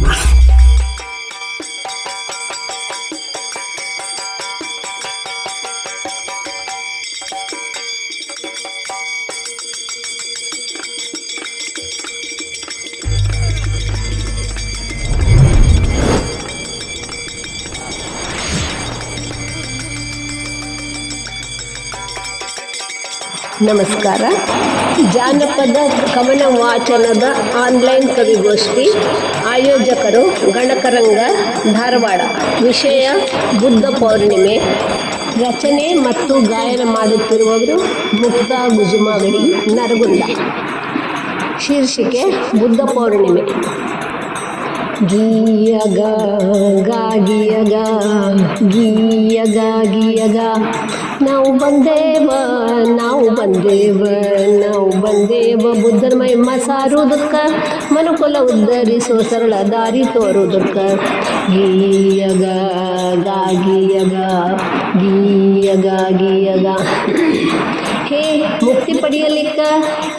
Yeah. ನಮಸ್ಕಾರ. ಜಾನಪದ ಕವನ ವಾಚನದ ಆನ್ಲೈನ್ ಕವಿಗೋಷ್ಠಿ, ಆಯೋಜಕರು ಗಣಕರಂಗ, ಧಾರವಾಡ. ವಿಷಯ, ಬುದ್ಧ ಪೌರ್ಣಿಮೆ. ರಚನೆ ಮತ್ತು ಗಾಯನ ಮಾಡುತ್ತಿರುವವರು ಮುಕ್ತ ಗುಜುಮಾಗಡಿ, ನರಗುಂದ. ಶೀರ್ಷಿಕೆ, ಬುದ್ಧ ಪೌರ್ಣಿಮೆ. ಗೀಯಗ, ಗಾಗಿಯಗ, ಗೀಯಗ ಗೀಯಗ. ನಾವು ಬಂದೇವ ನಾವು ಬಂದೇವ ನಾವು ಬಂದೇವ. ಬುದ್ಧನ ಮಹಿಮ ಸಾರುವುದಕ್ಕ ಮನುಕುಲ ಉದ್ಧರಿಸೋ ಸರಳ ದಾರಿ ತೋರುವುದಕ್ಕ ಗೀಯಗ, ಗಾಗಿಯಗ, ಗೀಯಗ ಗೀಯಗ. ಹೇ ಮುಕ್ತಿ ಪಡೆಯಲಿಕ್ಕ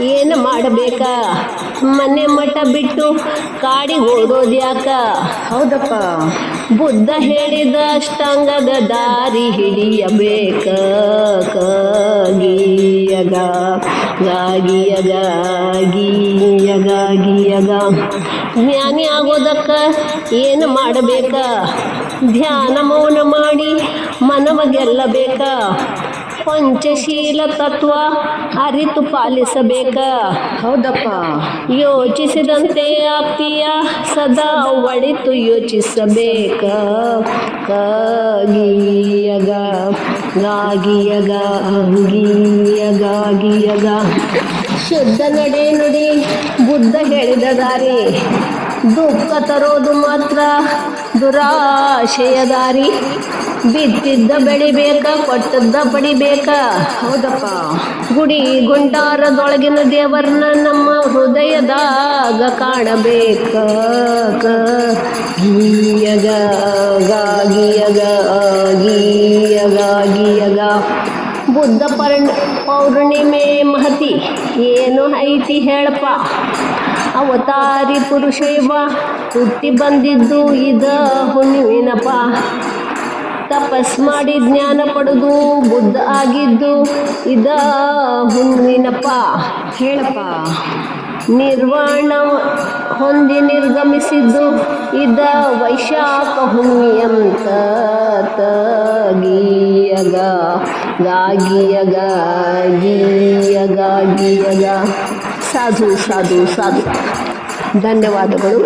ಏನು ಮಾಡಬೇಕ? ಮನೆ ಮಠ ಬಿಟ್ಟು ಕಾಡಿಗೆ ಓಡೋದ್ಯಾಕ? ಹೌದಪ್ಪ. ಬುದ್ಧ ಹೇಳಿದ ಅಷ್ಟಾಂಗದ ದಾರಿ ಹಿಡಿಯಬೇಕ? ಕ ಗೀಯಗ ಗಾಗಿಯಗ ಗೀಯಗ ಗೀಯಗ ಜ್ಞಾನಿ ಆಗೋದಕ್ಕ ಏನು ಮಾಡಬೇಕ? ಧ್ಯಾನ ಮೌನ ಮಾಡಿ ಮನವ ಗೆಲ್ಲಬೇಕ ಪಂಚಶೀಲ ತತ್ವ ಅರಿತು ಪಾಲಿಸಬೇಕ. ಹೌದಪ್ಪ. ಯೋಚಿಸಿದಂತೆ ಆಗ್ತೀಯ ಸದಾ ಒಳಿತು ಯೋಚಿಸಬೇಕ. ಗೀಯಗ ಗಾಗಿಯಗ ಗೀಯಗ ಗೀಯಗ. ಶುದ್ಧ ನಡೆ ನುಡಿ ಬುದ್ಧ ಹೇಳಿದ ದಾರಿ. ದುಃಖ ತರೋದು ಮಾತ್ರ. ದುರಾಶಯ ದಾರಿ ಬಿತ್ತಿದ್ದ ಬೆಳಿಬೇಕ ಕೊಟ್ಟದ್ದ ಪಡಿಬೇಕ ಹೌದಪ್ಪ. ಗುಡಿ ಗುಂಡಾರದೊಳಗಿನ ದೇವರನ್ನ ನಮ್ಮ ಹೃದಯದಾಗ ಕಾಣಬೇಕ. ಗೀಯಗ ಗಾಗಿಯಗ ಗೀಯಗ ಗೀಯಗ ಬುದ್ಧ ಪರ್ಣ ಪೌರ್ಣಿಮೆ ಮಹತಿ. ಏನು ಐತಿ ಹೇಳಪ್ಪ. ಅವತಾರಿ ಪುರುಷೇವ ಹುಟ್ಟಿ ಬಂದಿದ್ದು ಇದ ಹುಣ್ಣಿನಪ್ಪ ತಪಸ್ ಮಾಡಿ ಜ್ಞಾನ ಪಡೆದು ಬುದ್ಧ ಆಗಿದ್ದು ಇದ ಹುಣ್ಣಿನಪ್ಪ ಹೇಳಪ್ಪ. ನಿರ್ವಾಣ ಹೊಂದಿ ನಿರ್ಗಮಿಸಿದ್ದು ಇದ ವೈಶಾಖ ಹುಣ್ಣಿಯಂತ ತ ಗೀಯಗ ಗಾಗಿಯಗ ಗೀಯಗ ಗೀಯಗ. ಸಾಧು ಸಾಧು ಸಾಧು ಧನ್ಯವಾದಗಳು